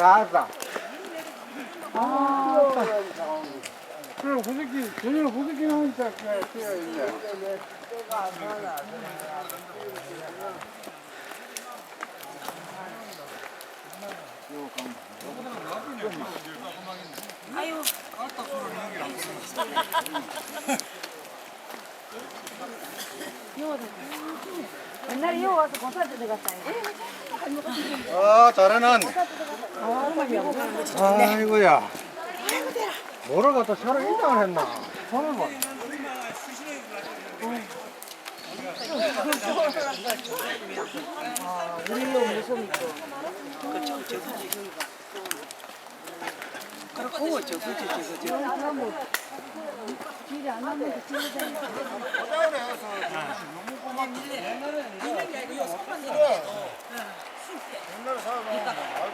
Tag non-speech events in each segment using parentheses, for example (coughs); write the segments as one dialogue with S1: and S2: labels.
S1: 내
S2: 가다.
S1: 그래, 후드기, 전혀 후드기 하니까, 그래.
S3: 아유. 옛날에 여 와서 고사도 들어갔다.
S1: 아, 잘해는. 아이고야. 뭐를 갖다 차를 인장을 했나? 손을 봐.
S3: 우리는 무슨 있고. 그렇고 저수지 저수지. 그러면 길이 안 나면 길이
S4: 이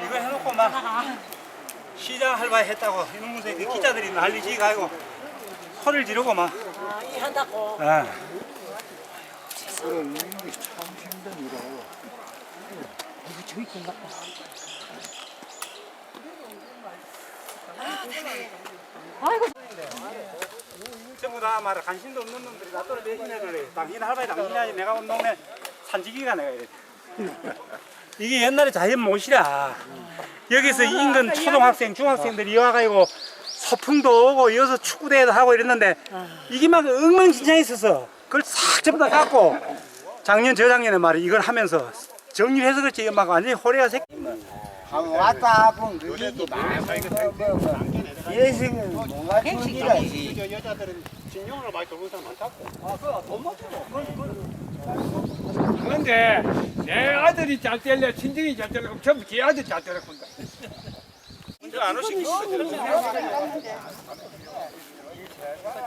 S4: 거 해놓고 막 시장 할바 했다고 이놈의 그 기자들이 난리지 가지고 소리를 지르고 막
S3: 한다고.
S4: 예.
S3: 아이고.
S4: 전부 다 말을 관심도 없는 놈들이 나또를 대신해 그래 당신 할바에 당신이 내가 온 동네 산지기가 내가 이래 이게 옛날에 자연 못이라. 여기서 인근 초등학생 중학생들이 와가지고 소풍도 오고 이어서 축구대회도 하고 이랬는데 이게 막 엉망진창 있어서 그걸 싹 전부 다 갖고 작년 저작년에 말이 이걸 하면서 정리해서 그렇지. 이게 막 완전히 호래가 새끼
S2: 하고 왔다 하면 그게지 예식은 뭔가 준비라지.
S4: 여자들은 진용으로 많이 돌고 사람 많다고.
S5: 그 런데 내 아들이 잘 때려 친정이 잘 때려 그럼 전부 제 아들 잘 때려 군다.
S4: 이거 안 오시겠어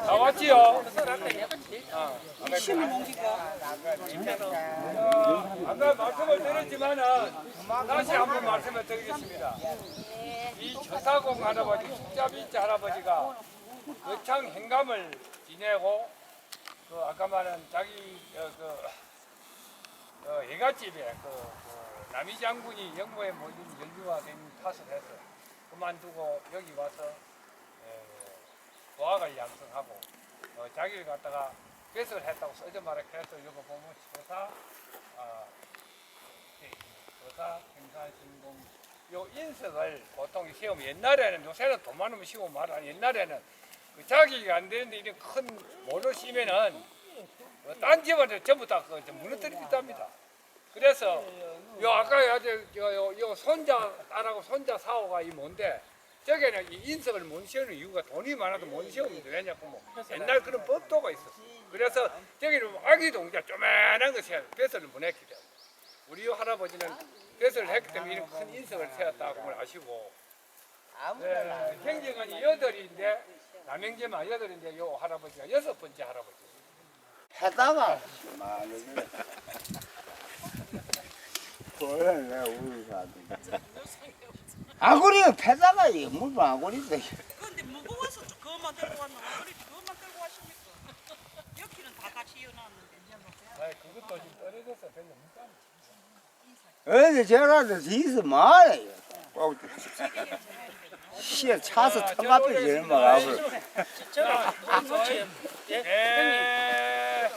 S5: 다 왔지요? 어, 아까 말씀을 드렸지만은 다시 한번 말씀을 드리겠습니다. 이 저사공 할아버지, 숙자비치 할아버지가 거창 행감을 지내고 그 아까 말한 자기 어, 그 어, 예가집에 그, 그 남이 장군이 영모에 모인 연주화된 탓을 해서 그만두고 여기 와서 에, 도학을 양성하고 어, 자기를 갖다가 배설을 했다고 써져 말해 그래서 이거 보면 서사 아, 네, 서사 행사신공 요 인석을 보통 시험 옛날에는 요새는 돈 많으면 시험 말아. 옛날에는 그 자기가 안 되는데 이런 큰 모를 쓰면은 어, 딴 집안에 전부 다그 무너뜨립니다. 그래서 요 아까 아주 요, 요 손자 딸하고 손자 사오가 이 뭔데 저게는 이 인석을 못 씌우는 이유가 돈이 많아도 못 돼. 왜냐고 뭐 옛날 그런 법도가 있었어. 그래서 저기는 아기 동자 쪼만한 거 세워 뱃을 못 했기 때문에 우리 요 할아버지는 뱃을 했기 때문에 이런 큰 인석을 세웠다고 걸 아시고 네, 행정은 여덟인데 남행제만 여덟인데 요 할아버지가 여섯 번째 할아버지.
S2: 패다가 그래 내가 우리 사람. 아구리가 패다가 이 무슨 아구리다.
S6: 근데 무거워서 그것만 들고 왔나? 우리 그것만 들고 왔습니까? 여기는 다 같이 이어놨는데.
S5: 아, 그것도 지금 떨어져서 별로 못 가네.
S2: 어디 저라도 뒤에서 말해. 시에 차서
S5: 아.
S6: 예?
S5: 에.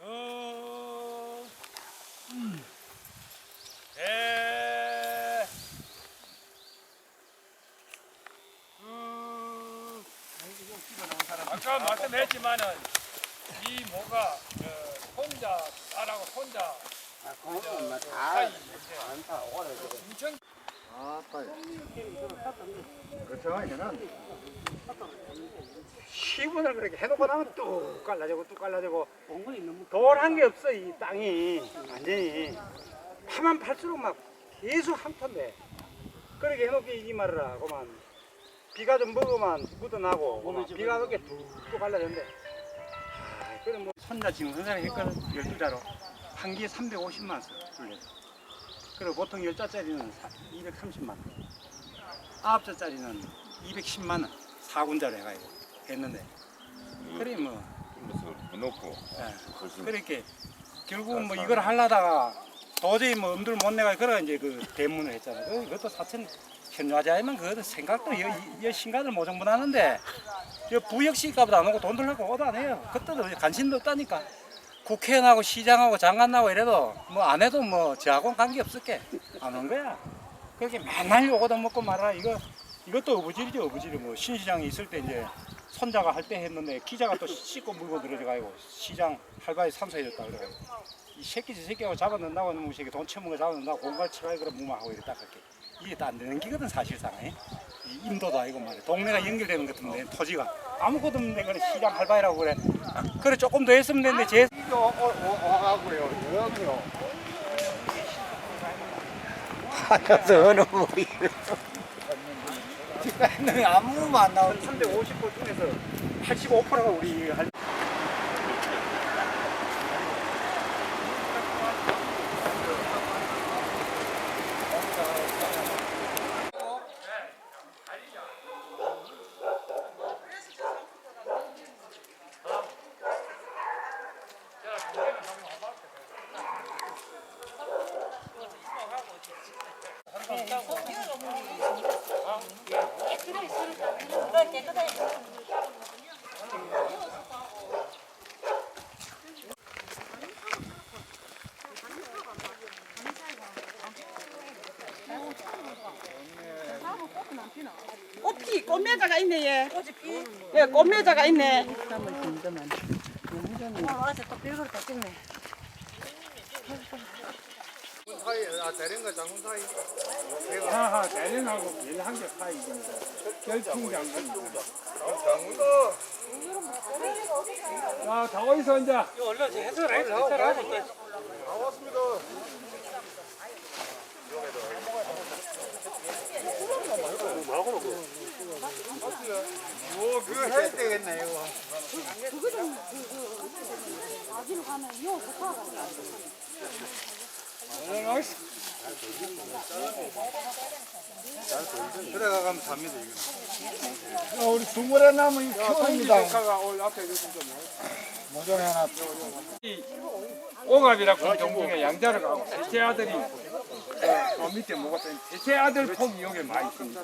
S5: 어. 에. 음. 아까 말씀했지만은 이 뭐가 그 혼자 딸하고 혼자 사이 인천
S4: 그렇죠 시분을 그렇게 해놓고 나면 뚝 갈라지고 뚝 갈라지고 돌 한 게 없어 이 땅이. 완전히. 파만 팔수록 막 계속 한탄데 그렇게 해놓기 이 말을 하고만 비가 좀 먹으면 묻어나고 비가 그렇게 툭툭 갈라졌는데. 아, 그럼 뭐. 손자 지금 선생님 했거든 12자로. 한 개에 350만 원 불려서. 그리고 보통 10자짜리는 230만 원 9자짜리는 210만 원 4군자로 해가지고 했는데 그래 뭐
S7: 놓고
S4: 예. 그렇게 결국은 뭐 이걸 하려다가 도저히 뭐 엄두를 못 내가 그래 이제 그 대문을 했잖아. 그 이것도 사천 현화자이면 그것도 생각도 여, 여 신간을 모정분 하는데 저 부역시 값도 안 오고 돈 들라고 오도 안 해요. 그때도 관심도 없다니까. 국회의원하고 시장하고 장관하고 이래도 뭐 안 해도 뭐 저하고는 관계 없을게 안 온 거야. 그렇게 맨날 요거도 먹고 말아 이거 이것도 어부질이죠 어부질이 뭐 신시장에 있을 때 이제 손자가 할 때 했는데 기자가 또 씻고 물고 들어가고 시장 할바에 삼사해줬다 그래가지고 이 새끼 저 새끼하고 잡아넣는다고 하는 새끼 돈거 잡아넣는다고 공갈 치가이 그런 무마하고 이랬다 할게 이게 또안 되는 기거든 사실상 이 임도도 아니고 말이야 동네가 연결되는 것 같은데 토지가 아무것도 없는데 그래 시장 할바이라고 그래 그래 조금 더 했으면 되는데 제
S2: 와가고요. 여기요. 하여서 어느 무리. 지금 아무 안 나오지.
S4: 350호 중에서 85%가 우리 할
S6: 꽃피 꽃매자가 있네 얘. 예, 꽃매자가 있네.
S1: 하하 대련하고 연한개 사이입니다. 결충 장군. 자, 다 어디서 이제
S2: 그거 해야 되겠네 이거. 들어가가면 답니다 이거.
S1: 어, 우리 두모래 나무 이 키워입니다.
S2: 모종에 하나.
S5: 오갑이라고 종중에 양자를 가고 셋째 아들이 저 밑에 먹었더니 셋째 아들 폭이 여기 많이 있습니다.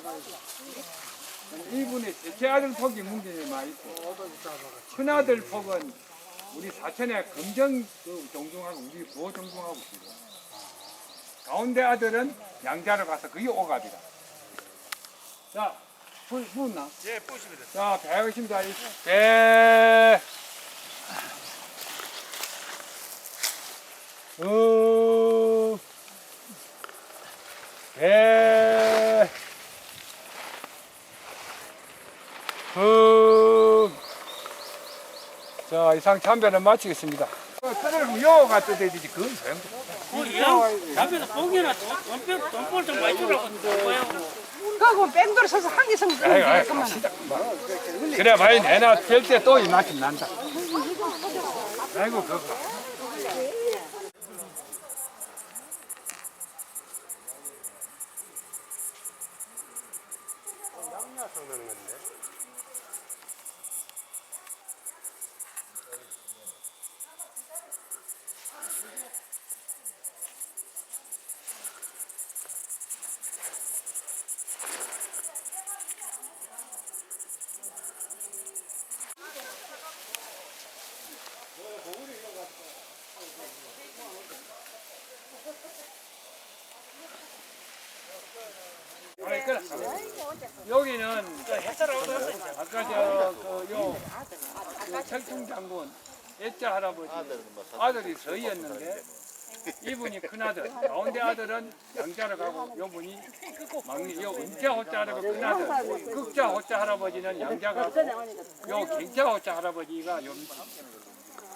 S5: 이분의 셋째 아들 폭이 많이 있고 큰 아들 폭은 우리 사천의 검정 그 종중하고 우리 보호 종중하고 있습니다. 가운데 아들은 양자를 가서 그게 오갑이다. 자, 부, 부었나?
S4: 예, 뿌십니다.
S5: 자, 배우십니다. 이 배. 어. 배. 어. 자, 이상 참배는 마치겠습니다. 차를 요가 뜨대지 그건 소용.
S6: 앞에서 봉이나 돈돈 돈벌 좀 많이 주라고.
S3: 그거 뺑돌 서서 한
S5: 아이고, 갑시다. 그래, 많이 내놔. 뗄때또 이 맛이 난다. 아이고, 그거. 그래. 여기는 아까 저그요 철충 장군 애자 할아버지 아들이 저희였는데 이분이 큰 아들, 가운데 아들은 양자를 가고 요분이 막내, 요 은자 호자라고 큰 아들, 극자 호자 할아버지는 양자 가고 요 갱자 호자 할아버지가 요.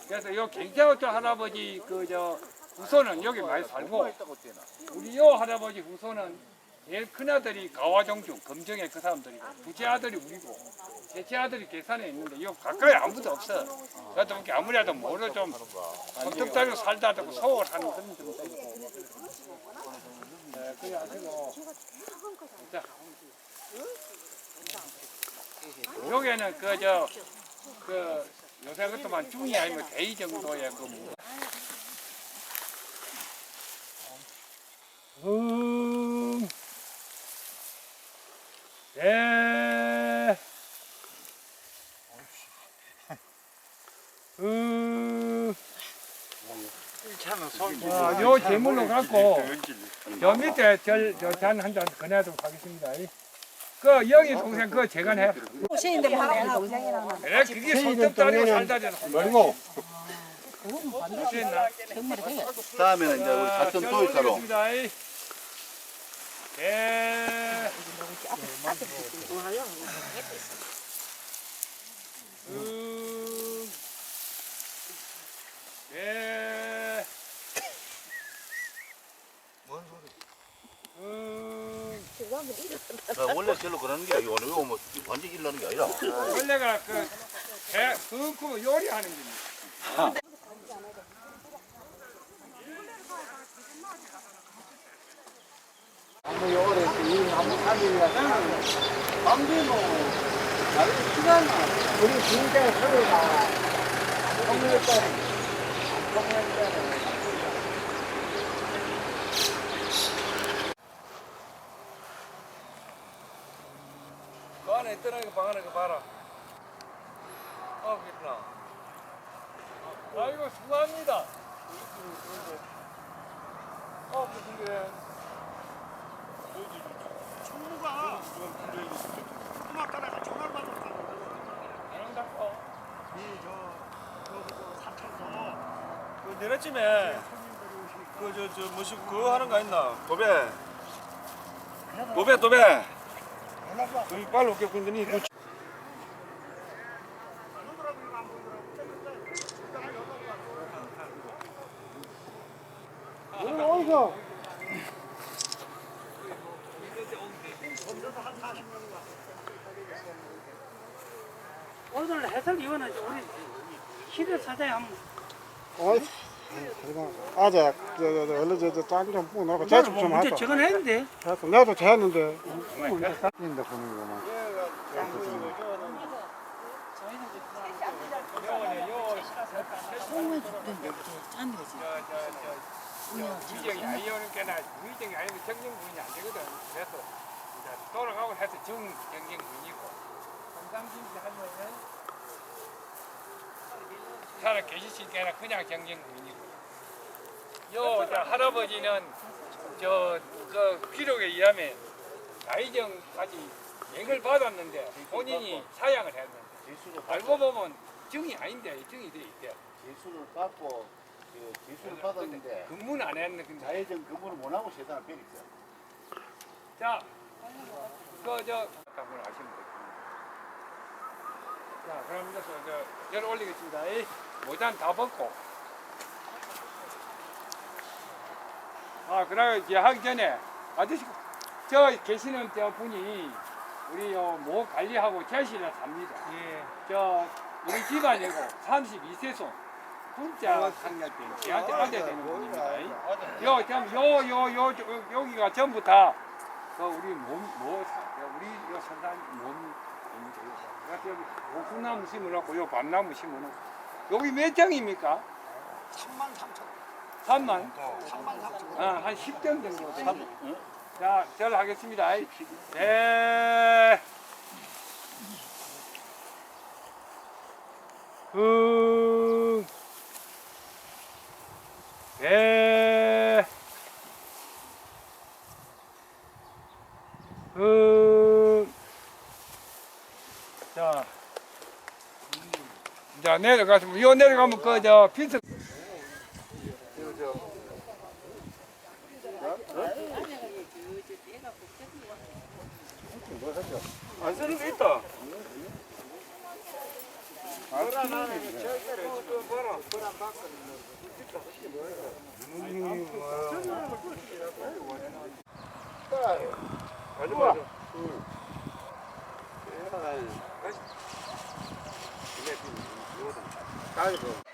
S5: 그래서 요 갱자 호자 할아버지 그 저 후손은 여기 많이 살고 우리 요 할아버지 후손은 제일 큰 아들이 가와정주 검정의 그 사람들이고 둘째 아들이 우리고 셋째 아들이 계산에 있는데 이거 가까이 아무도 없어. 나도 이렇게 아무래도 뭐를 좀 성격자로 살다 하고 소홀하는 그런 좀 있고. 네, 그래가지고 자 여기는 그저 그 요새 같지만 중이 아니면 대이 정도의 그 뭐. 음, 예, 음, 아, 요 제물로 갖고 저 밑에 절잔한잔 건네도록 하겠습니다. 그 영희 동생 그거 제가 해.
S3: 시인데 뭐 내가 동생이랑
S5: 그래 그게 손톱 다리고 살다리는
S1: 그리고.
S5: 됐나?
S7: 다음에는 이제 우리 사천 토요일사로
S5: 예.
S7: 뭔 소리?
S5: 음.
S7: 자, 원래 별로 그러는 게 아니고 이거 뭐 완전 일나는 게 아니라
S5: 원래가 그 배, 그 요리하는 겁니다.
S2: 나무 요래 이 나무 살리려고 밤새고 나를 시간은 우리 진짜 서로가 통일자리
S5: 그 안에 있더라 이거 방 안에 그 봐라. 아, 그렇구나. 아이고 수고합니다. 어, 무슨 게?
S4: 총무가 음악가다가 전화를 받았다.
S5: 안녕 닦고.
S4: 이저 사천서 그 내려쯤에 그저 저 뭐지 그거 하는 거 있나? 도배. 도배 도배. 여기 빨리 올게 근데 그
S2: 어이구
S6: 오늘 해설위원은 우리 시대 사장이 한번
S8: 어이, 그냥 아재, 저, 저, 저, 얼른 저, 저, 짱좀 뿌놓고 제습 좀 하자.
S6: 저건 했는데
S8: 됐어, 나도 재했는데. 인데 보는
S5: 아니면 안 되거든. 그래서 이제 돌아가고 해서 하면은 살아 그냥 경경부인이고 요저 할아버지는 저 그 기록에 의하면 나이정까지 맹을 받았는데 본인이 사양을 했는데
S7: 지수를
S5: 알고 보면 정이 아닌데 정이 돼 있대.
S7: 지수를 받고 그 지수를 받았는데
S5: 근무는 안 했는데
S7: 자회전 근무를 못 하고 세상을 베렸어.
S5: 자, 그저 한번 아시면 되겠습니다. 자, 그럼 이제 저열 올리겠습니다. 이 모자는 다 벗고. 아, 그러고 이제 하기 전에 아저씨 저 계시는 저 분이 우리 뭐 관리하고 제실에 삽니다.
S4: 예.
S5: 저 우리 집안이고 32세손 혼자 상략된 제한테 아재 되는 분입니다. 요, 참, 요, 요, 요, 요, 여기가 전부 다, 그 우리 몸, 뭐, 사- 우리 요 선산 몸, 그래서 여기 옥수나무 심어놓고, 요 밤나무 심어놓고. 여기 몇 장입니까?
S4: 3만 3천.
S5: 3만?
S4: 3만 3천.
S5: 아, 한 10점 정도. 됩니다. 자, 절 하겠습니다. 네. 흥. 네. 흥. 자. 자, 내려가시면, 요 내려가면 그, 저, 핀스.
S4: 안 쓰는 게 있다.
S1: 맞 아. 아이고.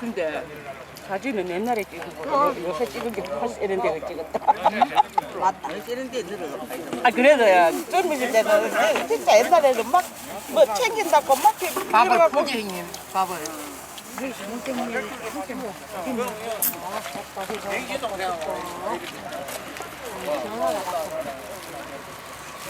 S3: 근데 사진은 옛날에 찍었고 요새 찍은 게 다시 이런 데가 찍었다. (laughs) 맞다. 이런 데 늘어가. 아 그래도야 젊으실 때는 진짜 옛날에는 막 뭐 챙긴다고 막 밥을 포지 형님 밥을.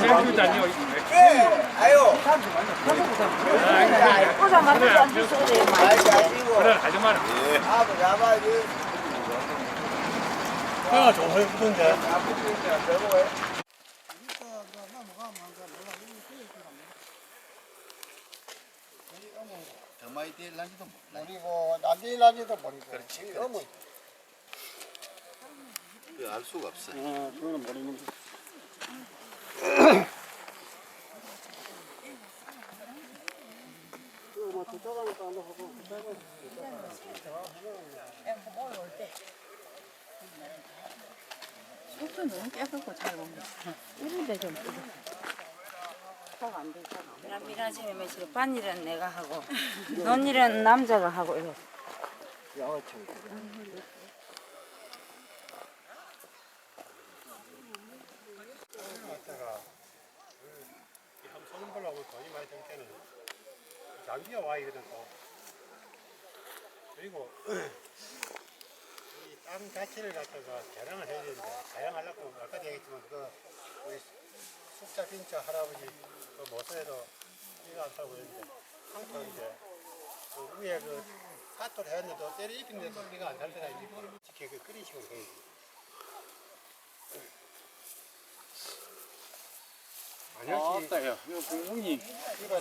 S5: 맥주 잔이요. 그래 하지 마라.
S7: 정말 될란지도
S8: 버리고 난디난지도 버리고 그렇지 어머
S7: 알 수가 없어.
S8: 어 그거는 버리는 거
S3: 속도 너무 깨끗고 잘 먹네. 이런데 좀
S9: 미라지면 며칠 반 일은 내가 하고 논 일은 남자가 하고 이래.
S8: 소금 벌라고 돈이 많이 들 때는 장비가 와 있거든 또. 그리고 이 땅 자체를 갖다가 개량을 해야 되는데 개량하려고 아까도 얘기했지만 그 우리 숙자 빈자 할아버지 그 모서에도 이가 안 타고 그랬는데 황토인데 그 위에 그 사토를 했는데도 때려 입힌데도 우리가 안살 때가 있고 이렇게 그 식으로 해야지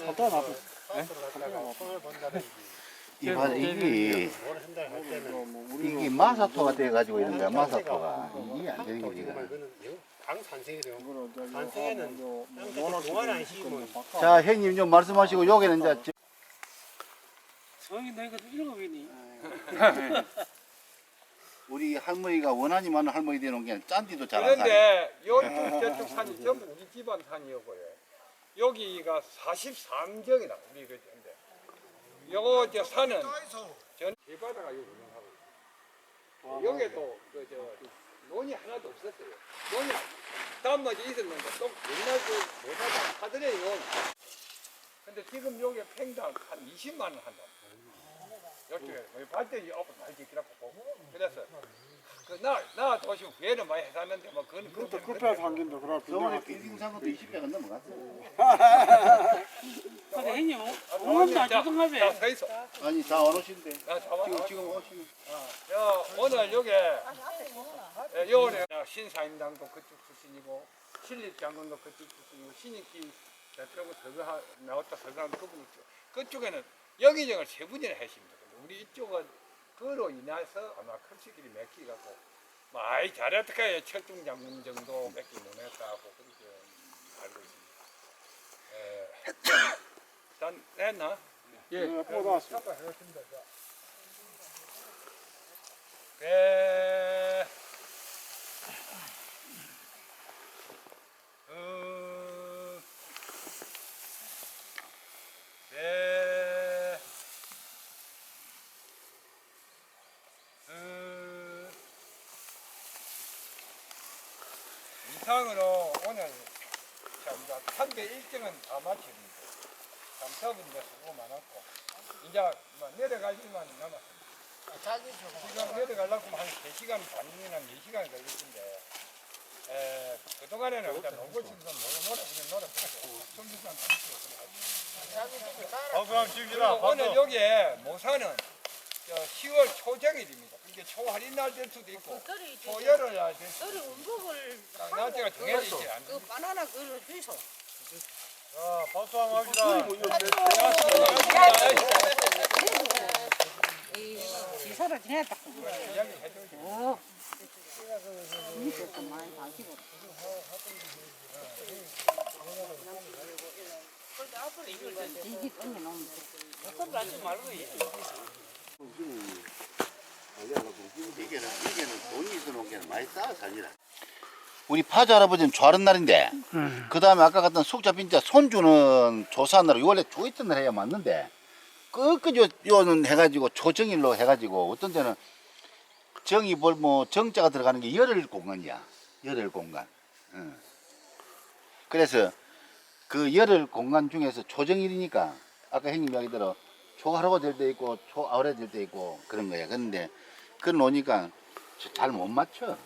S8: 갖다 놔둬 사토를 갖다가 손을 본다든지.
S7: 이봐 이게 이게 마사토가 돼가지고 이런 거야 마사토가. 이게 안 되는 거지.
S8: 심으면
S7: 자 형님 좀 말씀하시고 여기는 이제 저-
S1: 성이 내가 일곱이니.
S7: 우리 할머니가 많은 할머니 되는 게 짠디도 잘 안 사요.
S5: 그런데 요쪽 저쪽 산이 전부 우리 집안 산이었고요. 여기가 43정이다 우리 그인데 요거 저 산은 전 길바다가 여기 운영하고 여기에 또그저 논이 하나도 없었어요. 논이 단마디 있었는데 또 옛날 그 모사다 하더래 논. 근데 지금 여기 팽당 한 20만 원 한다. 이쪽에 발전이 없어 잘 지키라고 보고 그래서 그나나 도시 후에는 많이 해놨는데 뭐 그건
S8: 그것도
S5: 그건
S8: 급해서 한긴도 그럴
S7: 저번에 빌딩 산 것도 20배가 넘어갔어.
S1: 근데 형님
S5: 오늘도 안 주던가며 자, 서 있어.
S7: 아니 다안 오신대.
S5: 야, 잡아.
S7: 지금 지금 오시는.
S5: 야, 오늘 여기 예, 요번에 신사임당도 그쪽 출신이고 신립 장군도 그쪽 출신이고 신익기 대통령 서거 나왔다 서거한 그분이 있죠. 그쪽에는 여기저기 세 분이나 하십니다. 우리 이쪽은 그로 인해서 아마 클치길이 맺기 갖고 많이 잘했다가 철중 장군 정도 맺기 못했다고 그렇게 알고 있습니다. 예. (coughs) 단 했나? 예. 하겠습니다. 자. 배. 어. 배. 어. 이상으로 오늘 참다 3대 1등은 다 마칩니다. 감사분들 수고 많았고 이제 뭐 내려갈 일만 남았습니다. 지금 내려가려고 한 3시간 반이나 4시간 걸릴 텐데 에, 그 동안에는 그냥 놀고 싶은 건 놀고 놀아 그냥 놀아보고 점심시간
S8: 어, 그럼 지금이라
S5: 그리고 오늘 여기에 모사는 저 10월 초정일입니다. 이게 초할인 날 될 수도 있고 초열흘 날될 수도 있고.
S3: 운복을
S5: 딱 날짜가 정해져 있지 않습니다.
S3: 그 바나나 그걸 주소.
S8: 자, 박수 한번 합시다.
S9: 지사를 지냈다.
S7: 이 우리 파주 할아버지는 좋아하는 날인데 그 다음에 아까 갔던 숙자 빈자 손주는 날 원래 조이던 날 해야 맞는데 끝끝 요, 요는 해가지고 조정일로 해가지고 어떤 데는 정이 뭘뭐 정자가 들어가는 게 열흘 공간이야. 열흘 공간. 응. 그래서 그 열흘 공간 중에서 조정일이니까 아까 형님 이야기대로 초하루가 될 때 있고 초아우라 될 때 있고 그런 거야. 그런데 그걸 놓으니까 잘 못 맞춰